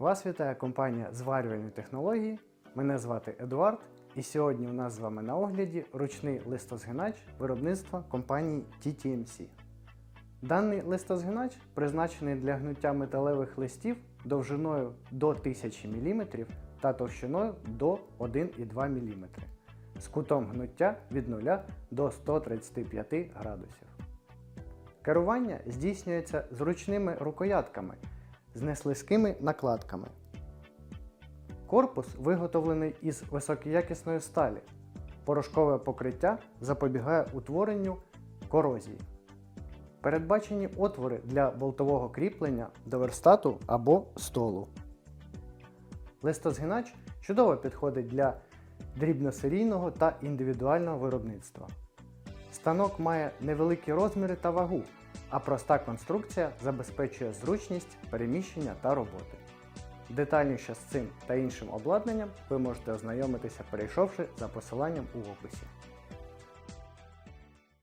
Вас вітає компанія зварювальні технології. Мене звати Едуард, і сьогодні у нас з вами на огляді ручний листозгинач виробництва компанії TTMC. Даний листозгинач призначений для гнуття металевих листів довжиною до 1000 мм та товщиною до 1,2 мм з кутом гнуття від 0 до 135 градусів. Керування здійснюється зручними рукоятками з неслизькими накладками. Корпус виготовлений із високоякісної сталі. Порошкове покриття запобігає утворенню корозії. Передбачені отвори для болтового кріплення до верстату або столу. Листозгинач чудово підходить для дрібносерійного та індивідуального виробництва. Станок має невеликі розміри та вагу, а проста конструкція забезпечує зручність переміщення та роботи. Детальніше з цим та іншим обладнанням ви можете ознайомитися, перейшовши за посиланням у описі.